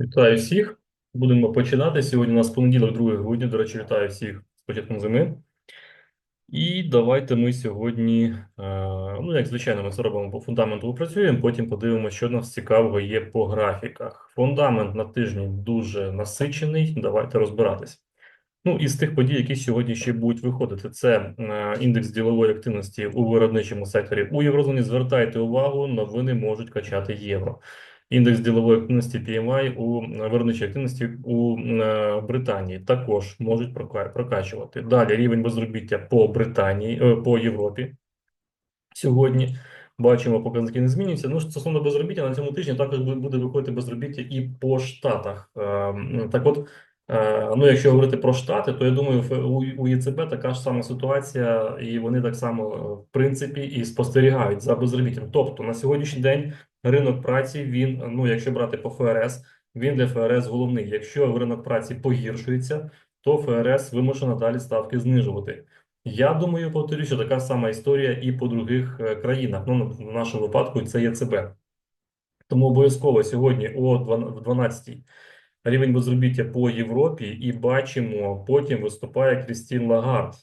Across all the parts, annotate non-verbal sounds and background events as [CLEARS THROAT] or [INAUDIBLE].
Вітаю всіх. Будемо починати. Сьогодні у нас понеділок, 2 грудня. До речі, вітаю всіх з початком зими. І давайте ми сьогодні, е, ну, як звичайно, ми це робимо по фундаменту, працюємо, потім подивимося, що нас цікавого є по графіках. Фундамент на тижні дуже насичений. Давайте розбиратись. Ну, із тих подій, які сьогодні ще будуть виходити, це е, індекс ділової активності у виробничому секторі. У Єврозоні звертайте увагу, новини можуть качати євро. Індекс ділової активності PMI у е, виробничій активності у е, Британії також можуть прокачувати. Далі рівень безробіття по Британії, е, по Європі. Сьогодні бачимо, показники не змінюються. Ну, стосовно безробіття, на цьому тижні також буде виходити безробіття і по штатах. Е, Так от, ну, якщо говорити про штати, то я думаю, у, ЄЦБ така ж сама ситуація, і вони так само, е, в принципі, і спостерігають за безробіттям. Тобто на сьогоднішній день ринок праці, він, ну, якщо брати по ФРС, він для ФРС головний. Якщо ринок праці погіршується, то ФРС вимушена далі ставки знижувати. Я думаю, повторюю, що така сама історія і по других е, країнах. Ну, в нашому випадку це ЄЦБ. Тому обов'язково сьогодні о 12 рівень безробіття по Європі, і бачимо, потім виступає Крістін Лагард,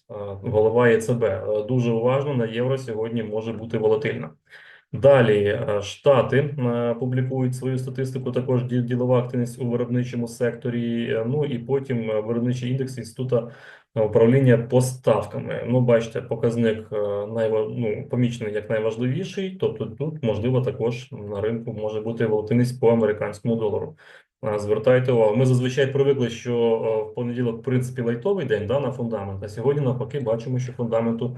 голова ЄЦБ. Е, Дуже уважно на євро сьогодні може бути волатильна. Далі е, Штати е, публікують свою статистику, також ді- ділова активність у виробничому секторі. Ну і потім виробничий індекс інституту управління поставками. Ну, бачите, показник найва- ну, помічений як найважливіший. Тобто тут можливо також на ринку може бути волатильність по американському долару. Звертайте увагу. Ми зазвичай привикли, що е, в понеділок, в принципі, лайтовий день да, на фундамент. А сьогодні навпаки бачимо, що фундаменту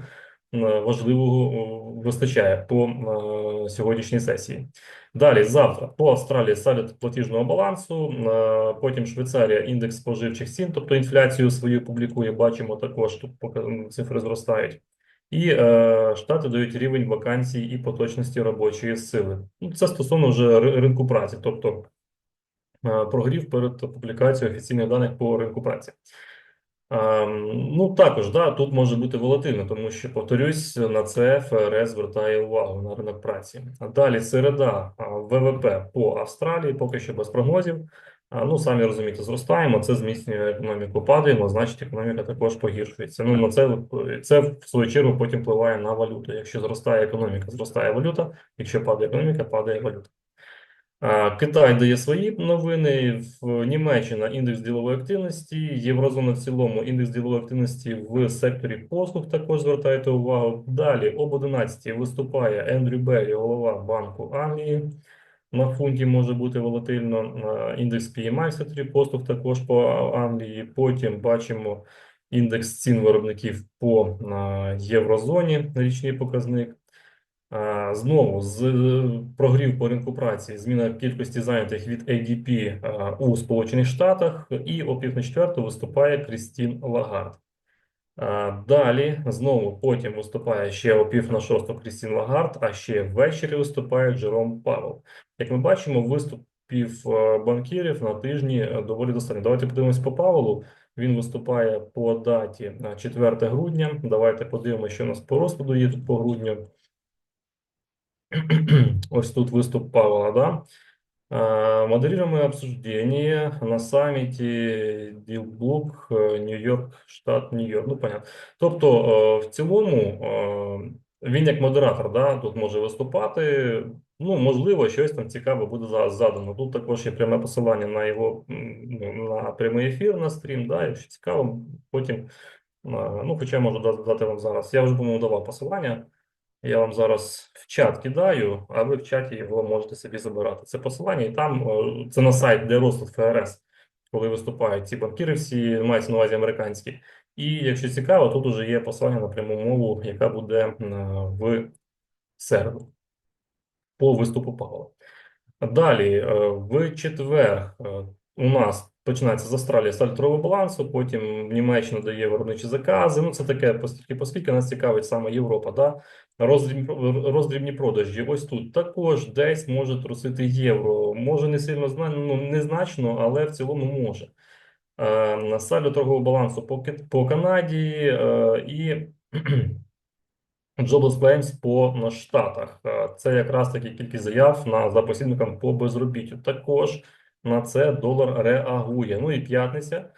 е, важливого вистачає по е, сьогоднішній сесії. Далі, завтра по Австралії салют платіжного балансу, е, потім Швейцарія індекс споживчих цін, тобто інфляцію свою публікує, бачимо також, тут поки цифри зростають. І е, Штати дають рівень вакансій і поточності робочої сили. Ну, це стосовно вже ринку праці, тобто е, прогрів перед публікацією офіційних даних по ринку праці. Ем, Ну, також, да, тут може бути волатильно, тому що, повторюсь, на це ФРС звертає увагу на ринок праці. А далі середа ВВП по Австралії, поки що без прогнозів. Ну, самі розумієте, зростаємо, це зміцнює економіку, падаємо, значить економіка також погіршується. Ну, на це, це в свою чергу потім впливає на валюту. Якщо зростає економіка, зростає валюта, якщо падає економіка, падає валюта. Китай дає свої новини. В Німеччина індекс ділової активності, Єврозона в цілому індекс ділової активності в секторі послуг також звертайте увагу. Далі об 11 виступає Ендрю Беррі, голова Банку Англії. На фунті може бути волатильно. Індекс PMI в секторі послуг також по Англії. Потім бачимо індекс цін виробників по єврозоні, річний показник. А, Знову з прогрів по ринку праці, зміна кількості зайнятих від ADP у Сполучених Штатах, і о пів на четверту виступає Крістін Лагард. Далі знову потім виступає ще о пів на шосту Крістін Лагард, а ще ввечері виступає Джером Павел. Як ми бачимо, виступів е, банкірів на тижні е, доволі достатньо. Давайте подивимось по Павелу. Він виступає по даті е, 4 грудня. Давайте подивимося, що у нас по розкладу є тут по грудню. [CLEARS THROAT] Ось тут выступ Павла, да? Модерируемое обсуждение на саміті Ділблок, е, Нью-Йорк, штат Нью-Йорк. Ну, понятно. Тобто, в цілому, е, він як модератор, да, тут може виступати. Ну, можливо, щось там цікаве буде за- задано. Тут також є пряме посилання на його на прямий ефір на стрім. Да, якщо цікаво, потім, ну, хоча я можу дати вам зараз. Я вже, по-моєму, давав посилання. Я вам зараз в чат кидаю, а ви в чаті його можете собі забирати. Це посилання, і там це на сайт, де розклад ФРС, коли виступають ці банкіри, всі мається на увазі американські. І якщо цікаво, тут уже є посилання на пряму мову, яка буде в середу по виступу Павла. Далі, е, в четвер е, у нас починається з Австралії стальтрового балансу, потім Німеччина дає виробничі закази. Ну, це таке, оскільки, нас цікавить саме Європа, да? Роздрібні, роздрібні продажі. Ось тут також десь може трусити євро. Може не сильно ну, незначно, але в цілому може. Е, На салю торгового балансу по, по Канаді е, і [CLEARS THROAT] Jobless Claims по на Штатах. Е, Це якраз таки кількість заяв на за посібником по безробіттю. Також на це долар реагує. Ну і п'ятниця.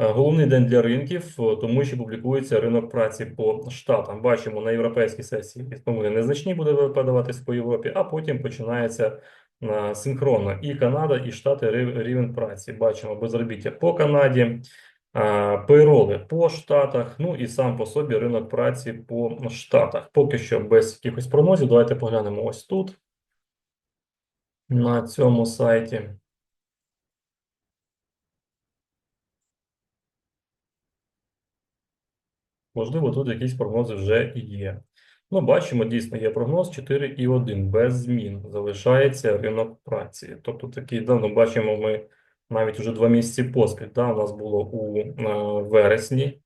Е, Головний день для ринків, е, тому що публікується ринок праці по штатам. Бачимо на європейській сесії підсумки незначні буде видаватись по Європі, а потім починається е, синхронно і Канада, і Штати рівень праці. Бачимо безробіття по Канаді, пейроли по штатах, ну і сам по собі ринок праці по штатах. Поки що без якихось прогнозів. Давайте поглянемо ось тут, на цьому сайті. Можливо, тут якісь прогнози вже і є. Ну, бачимо, дійсно є прогноз 4,1 без змін. Залишається ринок праці. Тобто такий, да, ну, бачимо ми навіть вже два місяці поспіль. Да, у нас було у е, вересні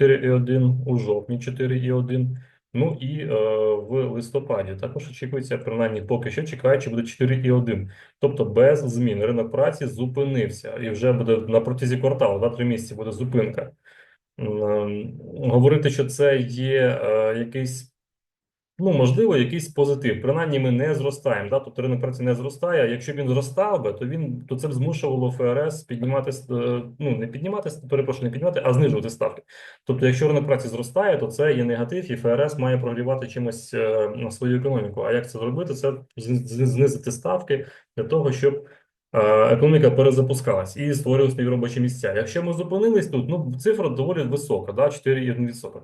4,1, у жовтні 4,1, ну і е, в листопаді. Також очікується, принаймні поки що чекає, чи буде 4,1. Тобто без змін ринок праці зупинився. І вже буде на протязі кварталу, да, три місяці буде зупинка. Ем, Говорити, що це є е, якийсь, ну, можливо, якийсь позитив. Принаймні, ми не зростаємо. Да? Тобто ринок праці не зростає. Якщо він зростав би, то він то це б змушувало ФРС піднімати, е, ну, не піднімати, перепрошую, не піднімати, а знижувати ставки. Тобто, якщо ринок праці зростає, то це є негатив, і ФРС має прогрівати чимось е, на свою економіку. А як це зробити? Це знизити ставки для того, щоб економіка перезапускалась і створювалися нові робочі місця. Якщо ми зупинились тут, ну цифра доволі висока, да, 4,1%.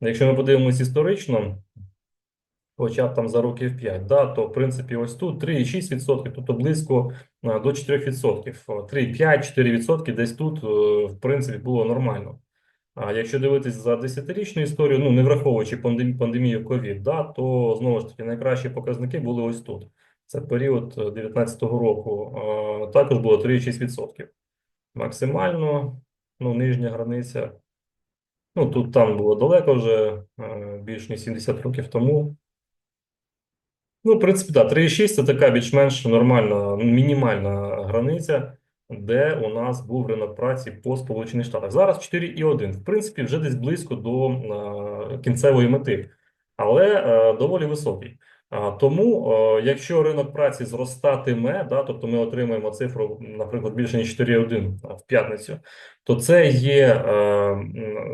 Якщо ми подивимось історично, хоча б там за років 5, да, то в принципі ось тут 3,6%, тобто близько е, до 4%. 3,5-4% десь тут, е, в принципі, було нормально. А якщо дивитись за десятирічну історію, ну не враховуючи пандемію COVID, да, то знову ж таки найкращі показники були ось тут. Це період 2019 року. Е, Також було 3,6%. Максимально, ну, нижня границя. Ну, тут там було далеко вже, е, більш ніж 70 років тому. Ну, в принципі, так, 3,6 це така більш-менш нормальна, мінімальна границя, де у нас був ринок праці по Сполучених Штатах. Зараз 4,1. В принципі, вже десь близько до е, кінцевої мети, але е, доволі високий. Тому, е, якщо ринок праці зростатиме, да, тобто ми отримаємо цифру, наприклад, більше ніж 4,1 в п'ятницю, то це є е,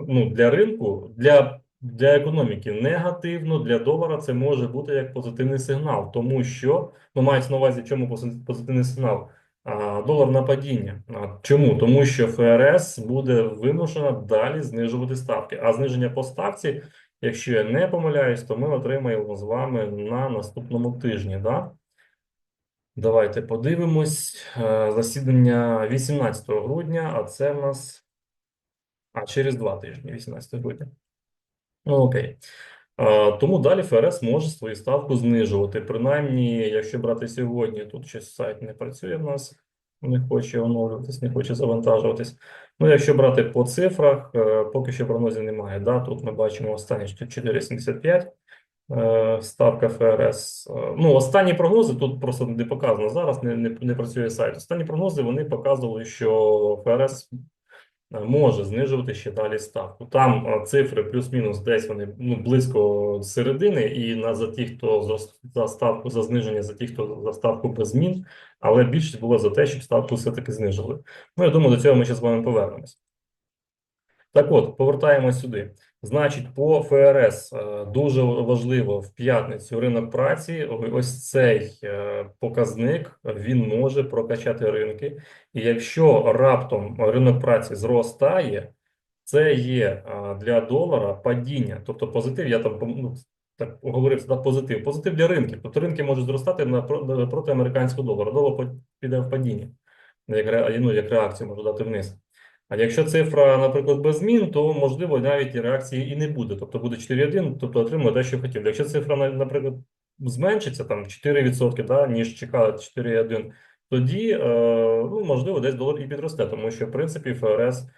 ну, для ринку, для для економіки негативно, для долара це може бути як позитивний сигнал, тому що ну мається на увазі, чому пози- позитивний сигнал? Долар на падіння. Чому? Тому що ФРС буде вимушена далі знижувати ставки. А зниження по ставці, якщо я не помиляюсь, то ми отримаємо з вами на наступному тижні. Да? Давайте подивимось. Е, Засідання 18 грудня, а це в нас а, через два тижні, 18 грудня. Ну, окей. А, тому далі ФРС може свою ставку знижувати. Принаймні, якщо брати сьогодні, тут щось сайт не працює в нас, не хоче оновлюватись, не хоче завантажуватись. Ну, якщо брати по цифрах, е, поки що прогнозів немає. Да? Тут ми бачимо останні 4,75 е, ставка ФРС. Е, Ну, останні прогнози тут просто не показано зараз, не, не, не працює сайт. Останні прогнози вони показували, що ФРС може знижувати ще далі ставку. Там е, цифри плюс-мінус десь вони ну, близько середини, і на за ті, хто за, за ставку за зниження, за ті, хто за ставку без змін, але більшість було за те, щоб ставку все-таки знижили. Ну, я думаю, до цього ми ще з вами повернемось. Так от, повертаємось сюди. Значить, по ФРС е, дуже важливо в п'ятницю ринок праці. Ось цей е, показник він може прокачати ринки. І якщо раптом ринок праці зростає, це є е, для долара падіння, тобто позитив. Я там ну, так говорив сюди позитив. Позитив для ринків. Тобто ринки можуть зростати на проти американського долара. Долар піде в падіння, як, ну, як реакцію може дати вниз. А якщо цифра, наприклад, без змін, то можливо навіть реакції і не буде. Тобто буде 4,1, тобто отримує те, що хотів. Якщо цифра, на- наприклад, зменшиться там 4%, да, ніж чекали 4,1, тоді е, ну, можливо десь долар і підросте, тому що в принципі ФРС е,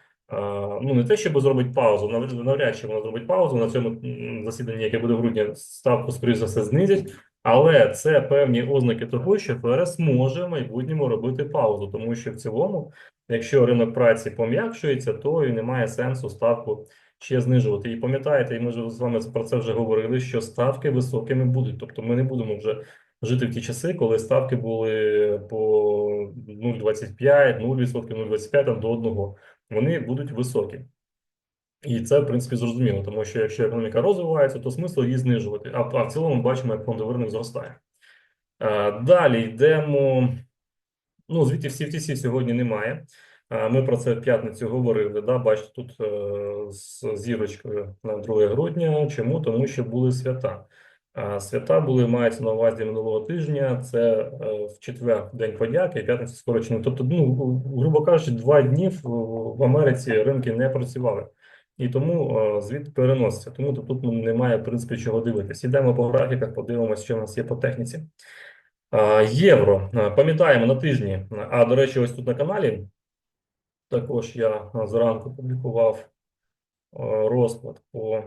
ну не те, щоб зробить паузу, нав- навряд чи вона зробить паузу на цьому засіданні, яке буде в грудні, ставку скоріш за все знизять. Але це певні ознаки того, що ФРС може в майбутньому робити паузу, тому що в цілому Якщо ринок праці пом'якшується, то і немає сенсу ставку ще знижувати. І пам'ятаєте, і ми ж з вами про це вже говорили, що ставки високими будуть. Тобто ми не будемо вже жити в ті часи, коли ставки були по 0,25, 0%, 0,25 там, до 1. Вони будуть високі. І це, в принципі, зрозуміло, тому що якщо економіка розвивається, то смисл її знижувати. А, а в цілому ми бачимо, як фондовий ринок зростає. А, далі йдемо. Ну, звідти всі ФТС сьогодні немає. А, Ми про це в п'ятницю говорили. Да? Бачите, тут е, з зірочкою на 2 грудня. Чому? Тому що були свята. Свята були, мається на увазі минулого тижня. Це е, в четвер День подяки, п'ятниця скорочено. Тобто, ну, грубо кажучи, два дні в Америці ринки не працювали. І тому е, звіт переноситься. Тому тут, тут немає, в принципі, чого дивитись. Ідемо по графіках, подивимося, що в нас є по техніці. А, Євро. Пам'ятаємо на тижні. А до речі, ось тут на каналі також я зранку публікував розклад по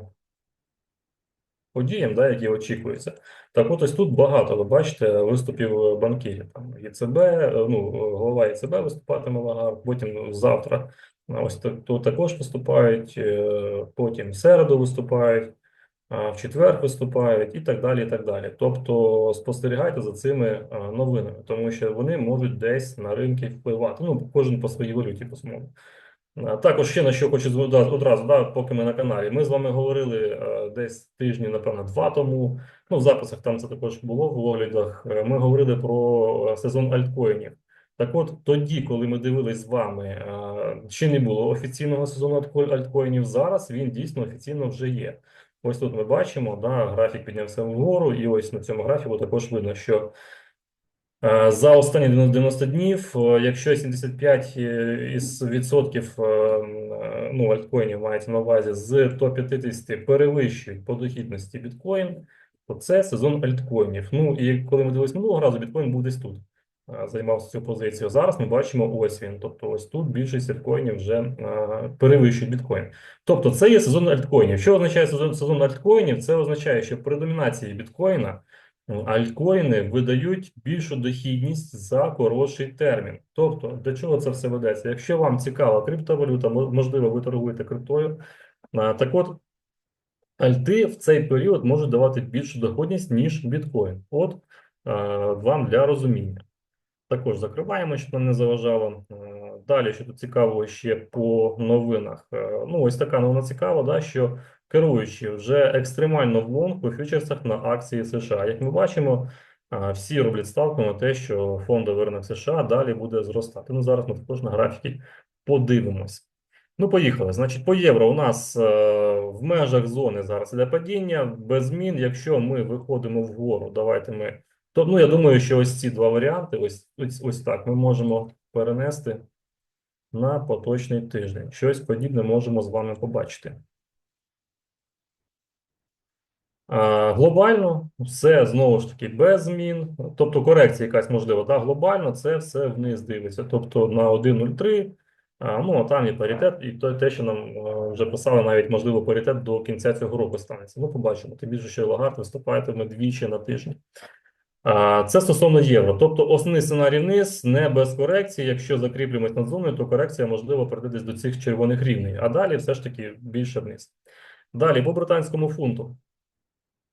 подіям, да, які очікуються. Так, от ось тут багато, ви бачите, виступів банкірів. Там ЄЦБ, е, ну, голова ЄЦБ виступатиме Лагард, потім завтра ось так- тут також виступають, е, потім в середу виступають, в четвер виступають і так далі. і так далі. Тобто спостерігайте за цими новинами, тому що вони можуть десь на ринки впливати. Ну, кожен по своїй валюті. А, Також ще на що хочу одразу, да, поки ми на каналі. Ми з вами говорили е, десь тижні, напевно, два тому. Ну, в записах там це також було в оглядах. Е, Ми говорили про е, сезон альткоїнів. Так от тоді, коли ми дивились з вами, ще не було офіційного сезону альткоїнів. Зараз він дійсно офіційно вже є. Ось тут ми бачимо, да, графік піднявся вгору, і ось на цьому графіку також видно, що Е, За останні 90 днів, е, якщо 75 із відсотків е, ну, альткоїнів мається на увазі з топ-50 перевищують по дохідності біткоін, то це сезон альткоїнів. Ну і коли ми дивились минулого разу, біткоін був десь тут, е, займався цю позицію. Зараз ми бачимо ось він. Тобто ось тут більшість альткоїнів вже е, перевищують біткоін. Тобто це є сезон альткоїнів. Що означає сезон, сезон альткоїнів? Це означає, що при домінації біткоїна Ну, Альткоїни видають більшу дохідність за коротший термін. Тобто, до чого це все ведеться? Якщо вам цікава криптовалюта, можливо, ви торгуєте криптою. Так от, альти в цей період можуть давати більшу доходність, ніж біткоін. От вам для розуміння. Також закриваємо, щоб нам не заважало. Е, Далі, що тут цікаво ще по новинах. Е, Ну, ось така новина цікава, да, що керуючи вже екстремально в лонг у фьючерсах на акції США. Як ми бачимо, всі роблять ставку на те, що фондовий ринок США далі буде зростати. Ну, зараз ми також на графіки подивимось. Ну, поїхали. Значить, по євро у нас е, в межах зони зараз іде падіння без змін. Якщо ми виходимо вгору, давайте ми. То, ну, я думаю, що ось ці два варіанти, ось, ось, ось так, ми можемо перенести на поточний тиждень. Щось подібне можемо з вами побачити. А, Глобально все знову ж таки без змін, тобто корекція якась можлива. Да, глобально це все вниз дивиться. Тобто на 1.03, а, ну а там і паритет, і те, що нам вже писали, навіть можливо паритет до кінця цього року станеться. Ну, побачимо. Тим більше, що Лагард виступатиме двічі на тиждень. Це стосовно євро. Тобто основний сценарій вниз, не без корекції. Якщо закріплюємось над зоною, то корекція можливо прийде десь до цих червоних рівней, а далі все ж таки більше вниз. Далі по британському фунту.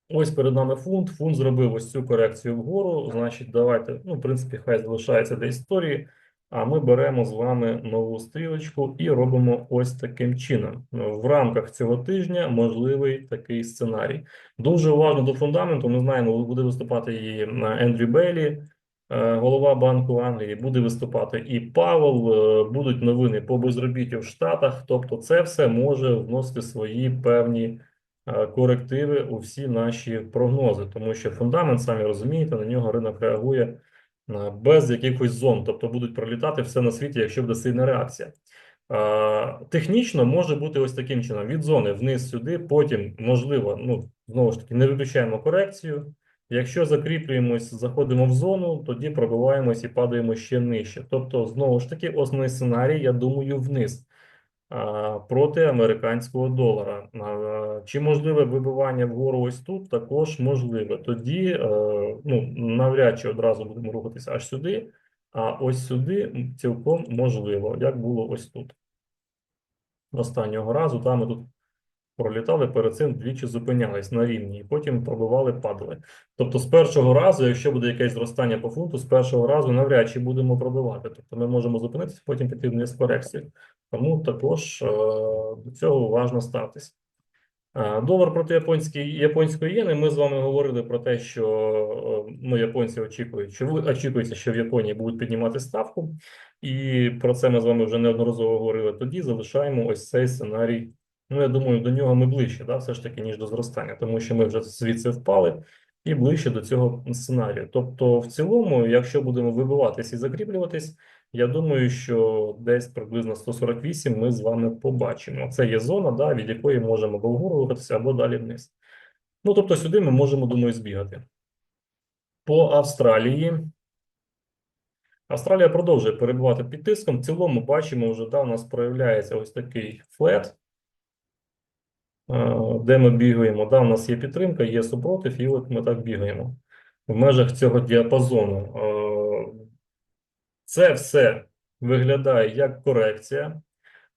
Ось перед нами фунт. Фунт зробив ось цю корекцію вгору. Значить, давайте, ну, в принципі, хай залишається для історії. А ми беремо з вами нову стрілочку і робимо ось таким чином. В рамках цього тижня можливий такий сценарій. Дуже уважно до фундаменту. Ми знаємо, буде виступати і Ендрю Бейлі, е, голова Банку Англії, буде виступати і Павел. е, Будуть новини по безробіттю в Штатах. Тобто, це все може вносити свої певні е, корективи у всі наші прогнози, тому що фундамент, самі розумієте, на нього ринок реагує е, без якихось зон, тобто будуть пролітати все на світі, якщо буде сильна реакція. Технічно може бути ось таким чином: від зони вниз сюди, потім можливо, ну знову ж таки, не виключаємо корекцію. Якщо закріплюємось, заходимо в зону, тоді пробиваємось і падаємо ще нижче. Тобто, знову ж таки, основний сценарій, я думаю, вниз проти американського долара. Чи можливе вибивання вгору ось тут? Також можливе. Тоді е, ну, навряд чи одразу будемо рухатися аж сюди, а ось сюди цілком можливо, як було ось тут. Останнього разу, там ми тут пролітали перед цим двічі зупинялись на рівні, і потім пробивали, падали. Тобто, з першого разу, якщо буде якесь зростання по фунту, з першого разу навряд чи будемо пробивати. Тобто, ми можемо зупинитися, потім піти вниз корекції. Тому також е, до цього уважно ставтесь. Е, Долар проти японської японської єни. Ми з вами говорили про те, що е, ну, японці очікують, що очікується, що в Японії будуть піднімати ставку, і про це ми з вами вже неодноразово говорили. Тоді залишаємо ось цей сценарій. Ну, я думаю, до нього ми ближче, да, все ж таки, ніж до зростання, тому що ми вже звідси впали і ближче до цього сценарію. Тобто, в цілому, якщо будемо вибиватись і закріплюватись, я думаю, що десь приблизно 148 ми з вами побачимо. Це є зона, да, від якої можемо або вгору рухатися, або далі вниз. Ну, тобто сюди ми можемо, думаю, збігати. По Австралії. Австралія продовжує перебувати під тиском. В цілому бачимо, вже да, у нас проявляється ось такий флет, де ми бігаємо. Да, у нас є підтримка, є супротив, і от ми так бігаємо. В межах цього діапазону. Е, Це все виглядає як корекція.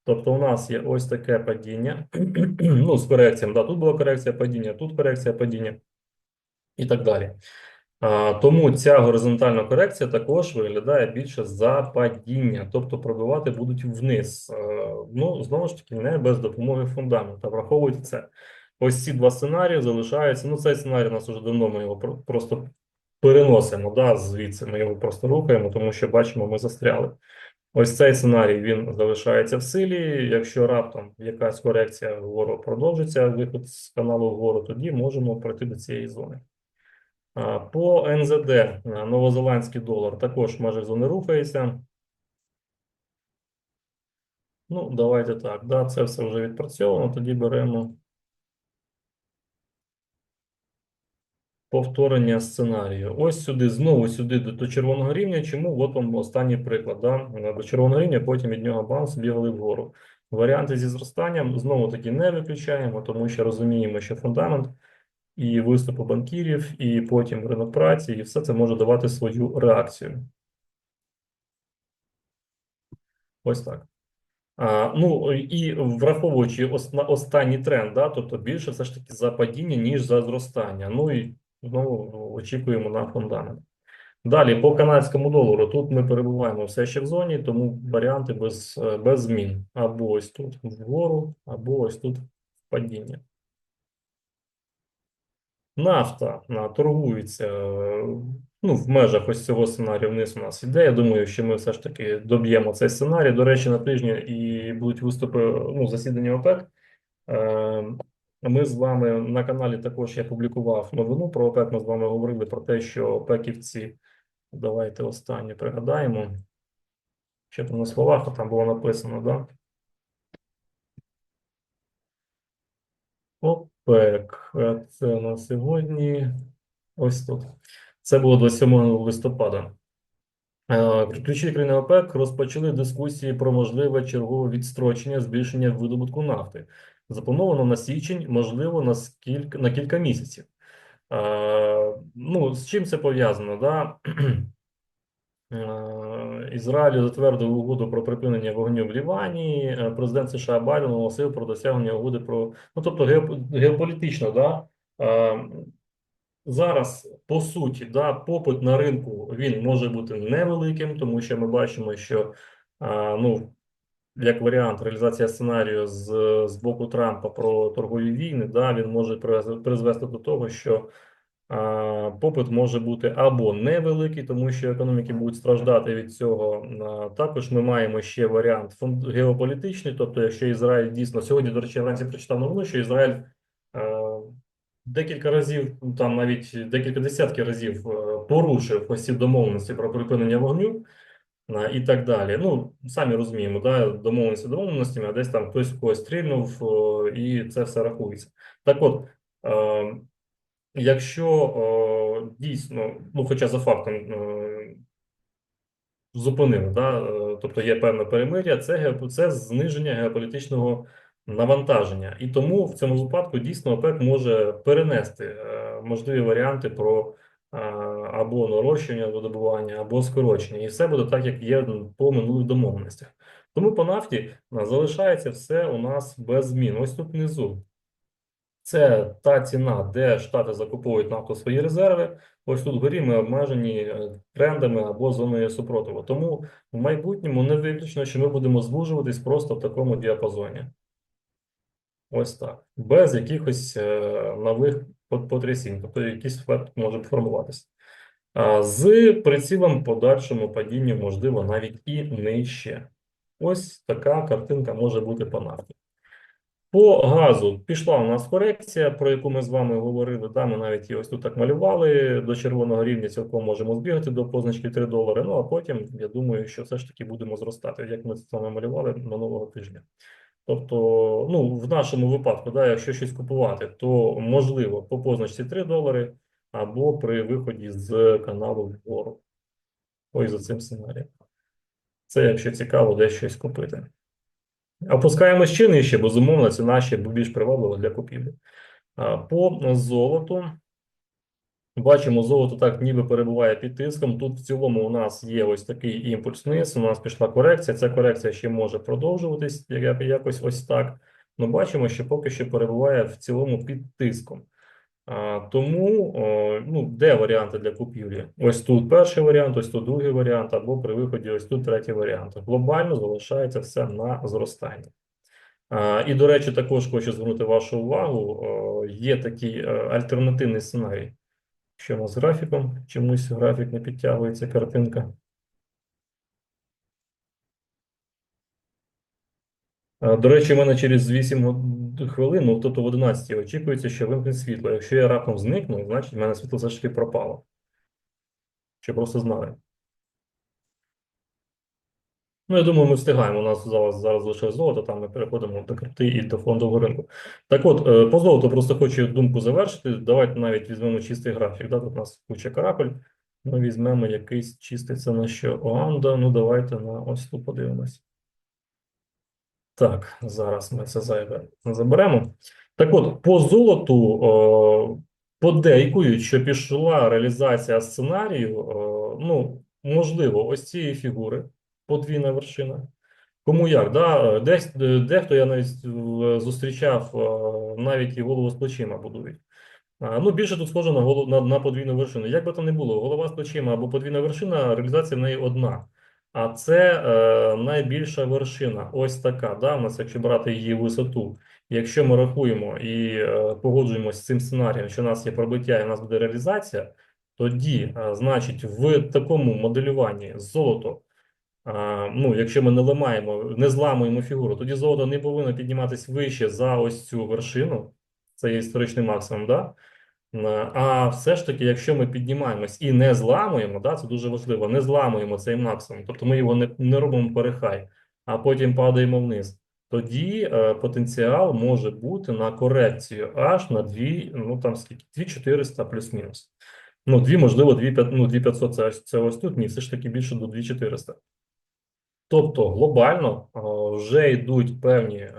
Тобто, у нас є ось таке падіння. [CLEARS THROAT] Ну, з корекціями. Да, тут була корекція падіння, тут корекція падіння і так далі. Тому ця горизонтальна корекція також виглядає більше за падіння, тобто пробивати будуть вниз. Ну, знову ж таки, не без допомоги фундамента. Враховуйте це. Ось ці два сценарії залишаються. Ну, цей сценарій у нас уже давно ми його просто переносимо, да, звідси ми його просто рухаємо, тому що бачимо, ми застряли. Ось цей сценарій він залишається в силі. Якщо раптом якась корекція вгору продовжиться, виход з каналу вгору, тоді можемо пройти до цієї зони. По НЗД а, новозеландський долар також межах зони рухається. Ну, давайте так. Да, це все вже відпрацьовано. Тоді беремо повторення сценарію. Ось сюди, знову сюди до, червоного рівня. Чому? От вам останній приклад. Да? До червоного рівня, потім від нього баунс бігали вгору. Варіанти зі зростанням знову таки не виключаємо, тому що розуміємо, що фундамент і виступи банкірів, і потім ринок праці, і все це може давати свою реакцію. Ось так. А, ну і враховуючи останній тренд, да, тобто більше все ж таки за падіння, ніж за зростання. Ну і знову очікуємо на фундамент. Далі, по канадському долару, тут ми перебуваємо все ще в зоні, тому варіанти без, без змін. Або ось тут вгору, або ось тут в падіння. Нафта торгується е, ну, в межах ось цього сценарію вниз у нас іде. Я думаю, що ми все ж таки доб'ємо цей сценарій. До речі, на тижні і будуть виступи ну, засідання ОПЕК. Е, Ми з вами на каналі також я публікував новину про ОПЕК. Ми з вами говорили про те, що ОПЕКівці, давайте останнє пригадаємо. Що там на словах, а там було написано, да? Е, Це у нас сьогодні. Ось тут. Це було 27 листопада. Е, Ключові країни ОПЕК розпочали дискусії про можливе чергове відстрочення збільшення видобутку нафти. Заплановано на січень, можливо, на скільки на кілька місяців. Е, Ну, з чим це пов'язано? Да? Е, Ізраїль затвердив угоду про припинення вогню в Лівані. Е, Президент США Байден оголосив про досягнення угоди про ну, тобто геополітично, да, е, зараз по суті, да, попит на ринку він може бути невеликим, тому що ми бачимо, що ну, як варіант реалізація сценарію з, з боку Трампа про торгові війни, да, він може призвести до того, що Попит може бути або невеликий, тому що економіки будуть страждати від цього. Також ми маємо ще варіант геополітичний, тобто, якщо Ізраїль дійсно сьогодні, до речі, вранці прочитав новину, що Ізраїль декілька разів, ну, там навіть декілька десятків разів порушив ці домовленості про припинення вогню і так далі. Ну, самі розуміємо, да, домовленості домовленостями, а десь там хтось когось стрільнув, і це все рахується. Так от. Е, Якщо о, дійсно, ну хоча за фактом е, зупинили, да, е, тобто є певне перемир'я, це, це зниження геополітичного навантаження. І тому в цьому випадку дійсно ОПЕК може перенести е, можливі варіанти про е, або нарощення видобування, або скорочення. І все буде так, як є по минулих домовленостях. Тому по нафті е, залишається все у нас без змін. Ось тут внизу. Це та ціна, де Штати закуповують нафту свої резерви. Ось тут вгорі ми обмежені е, трендами або зоною супротиву. Тому в майбутньому не виключно, що ми будемо звужуватись просто в такому діапазоні. Ось так. Без якихось е, нових потрясінь, тобто якийсь ефект може формуватися. З прицілом подальшому падінню, можливо, навіть і нижче. Ось така картинка може бути по нафті. По газу пішла у нас корекція, про яку ми з вами говорили. Да, ми навіть її ось тут так малювали. До червоного рівня цілком можемо збігати до позначки 3 долари. Ну а потім, я думаю, що все ж таки будемо зростати, як ми з вами малювали минулого тижня. Тобто, ну, в нашому випадку, да, якщо щось купувати, то можливо по позначці 3 долари або при виході з каналу вгору. Ось за цим сценарієм. Це якщо цікаво, десь щось купити. Опускаємось ще нижче, безумовно, ціна ще більш приваблива для купівлі. По золоту. Бачимо, золото так ніби перебуває під тиском. Тут в цілому у нас є ось такий імпульс вниз, у нас пішла корекція. Ця корекція ще може продовжуватись як- якось ось так. Ну, бачимо, що поки що перебуває в цілому під тиском. Тому, ну, де варіанти для купівлі? Ось тут перший варіант, ось тут другий варіант, або при виході ось тут третій варіант. Глобально залишається все на зростання. А, І, до речі, також хочу звернути вашу увагу, є такий е, альтернативний сценарій. Що у нас з графіком? Чомусь графік не підтягується, картинка. До речі, в мене через 8 год- хвилин, ну тобто в 11 очікується, що вимкне світло. Якщо я раптом зникну, значить в мене світло все ж таки пропало. Щоб просто знали. Ну, я думаю, ми встигаємо. У нас зараз, зараз лише золото, там ми переходимо до крипти і до фондового ринку. Так от, е, по золоту просто хочу думку завершити. Давайте навіть візьмемо чистий графік. Да? Тут у нас куча каракуль. Ми візьмемо якийсь чистий, це на що Оанда. Ну, давайте на ось тут подивимось. Так, зараз ми це зайве заберемо. Так от, по золоту о, подейкують, що пішла реалізація сценарію, о, ну, можливо, ось цієї фігури, подвійна вершина. Кому як, да? Десь е, дехто я навіть е, зустрічав, е, навіть і голову з плечима будують. Ну, більше тут схоже на, голов, на, на подвійну вершину. Як би там не було, голова з плечима або подвійна вершина, реалізація в неї одна. А це е, найбільша вершина. Ось така. Да? У нас, якщо брати її висоту, якщо ми рахуємо і е, погоджуємося з цим сценарієм, що у нас є пробиття і у нас буде реалізація, тоді, е, значить, в такому моделюванні золото, е, ну, якщо ми не ламаємо, не зламуємо фігуру, тоді золото не повинно підніматись вище за ось цю вершину. Це є історичний максимум, да? Е, А все ж таки, якщо ми піднімаємось і не зламуємо, да, це дуже важливо, не зламуємо цей максимум, тобто ми його не, не робимо перехай, а потім падаємо вниз, тоді е, потенціал може бути на корекцію аж на 2, ну там скільки, 2400 плюс-мінус. Ну, 2, можливо, 2, ну, 2500 це, це ось тут, ні, все ж таки більше до 2400. Тобто глобально е, вже йдуть певні, е,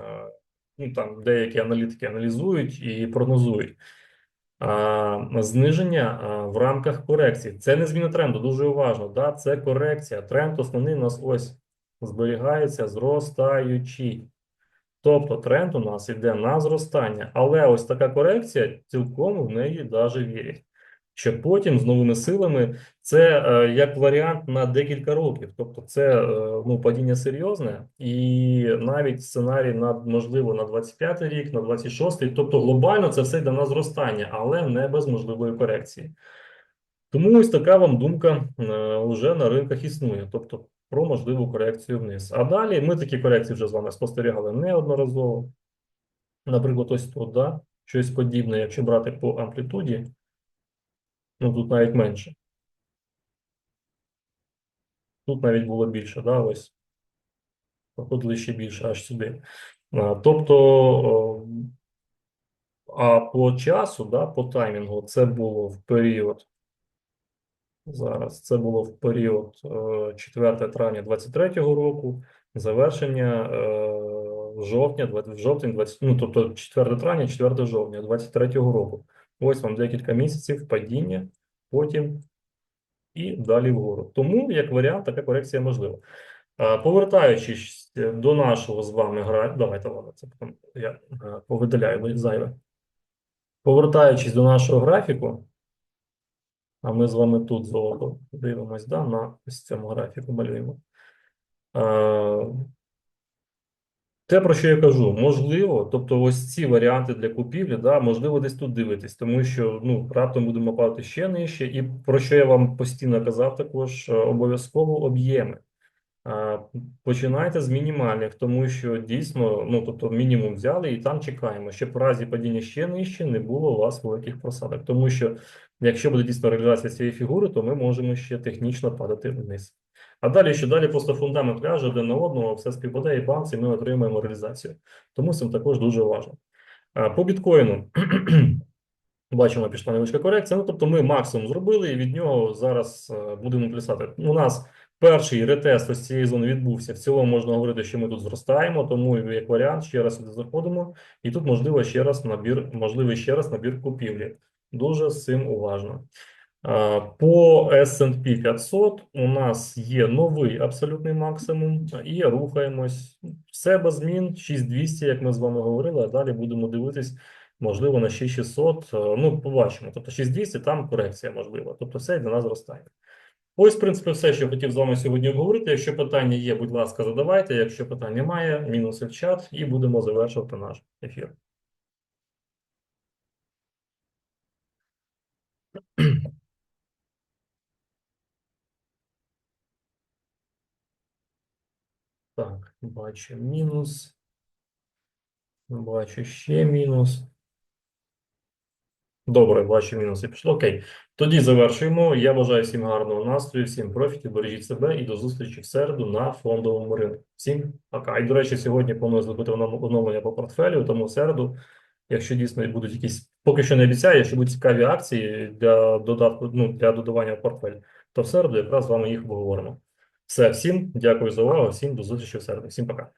ну там деякі аналітики аналізують і прогнозують зниження в рамках корекції. Це не зміна тренду, дуже уважно. Да? Це корекція. Тренд основний у нас ось зберігається зростаючий. Тобто тренд у нас йде на зростання, але ось така корекція цілком в неї навіть вірять. Що потім з новими силами це е, як варіант на декілька років. Тобто, це е, ну, падіння серйозне, і навіть сценарій на можливо на 25 рік, на 26-й, Тобто, глобально це все йде на зростання, але не без можливої корекції. Тому ось така вам думка е, вже на ринках існує, тобто про можливу корекцію вниз. А далі ми такі корекції вже з вами спостерігали неодноразово. Наприклад, ось тут, да, щось подібне, якщо брати по амплітуді, ну тут навіть менше. Тут навіть було більше, да, ось. Проходили ще більше аж сюди. А, Тобто, а по часу, да, по таймінгу, це було в період. Зараз це було в період е, 4 травня 23-го року, завершення е, жовтня, 20 в жовтень, 20, ну тобто 4 травня, 4 жовтня 23-го року. Ось вам декілька місяців падіння, потім і далі вгору. Тому, як варіант, така корекція можлива. Е, Повертаючись до нашого з вами гра, давайте ладно, це потім я е, повидаляю зайве. Повертаючись до нашого графіку, а ми з вами тут золото дивимось, да, на ось цьому графіку малюємо. Те, про що я кажу, можливо, тобто ось ці варіанти для купівлі, да, можливо, десь тут дивитись, тому що ну, раптом будемо падати ще нижче, і про що я вам постійно казав, також е, обов'язково об'єми. Починайте з мінімальних, тому що дійсно, ну тобто мінімум взяли і там чекаємо, щоб в разі падіння ще нижче не було у вас великих просадок. Тому що якщо буде дійсно реалізація цієї фігури, то ми можемо ще технічно падати вниз. А далі, що далі просто фундамент ляже один на одного, все співпадає і баланс, і ми отримаємо реалізацію. Тому цим також дуже важливо. По біткоїну. [CLEARS THROAT] Бачимо, пішла невеличка корекція. Ну, тобто ми максимум зробили, і від нього зараз е, будемо плясати. У нас перший ретест ось цієї зони відбувся. В цілому можна говорити, що ми тут зростаємо, тому як варіант ще раз сюди заходимо. І тут можливо ще раз набір, можливий ще раз набір купівлі. Дуже з цим уважно. По S&P 500 у нас є новий абсолютний максимум, і рухаємось. Все без змін, 6200, як ми з вами говорили, а далі будемо дивитись, можливо, на 6600. Е, Ну, побачимо. Тобто 6200, там корекція можлива. Тобто все для нас зростає. Ось, в принципі, все, що хотів з вами сьогодні обговорити. Якщо питання є, будь ласка, задавайте. Якщо питань немає, мінуси в чат, і будемо завершувати наш ефір. Так, бачу мінус. Бачу ще мінус. Добре, бачу мінуси пішло. Окей. Тоді завершуємо. Я бажаю всім гарного настрою, всім профітів, бережіть себе і до зустрічі в середу на фондовому ринку. Всім пока. І, до речі, сьогодні планую зробити оновлення по портфелю, тому в середу, якщо дійсно будуть якісь, поки що не обіцяю, якщо будуть цікаві акції для додатку, ну, для додавання в портфель, то в середу якраз з вами їх обговоримо. Все, всім дякую за увагу, всім до зустрічі в середу. Всім пока.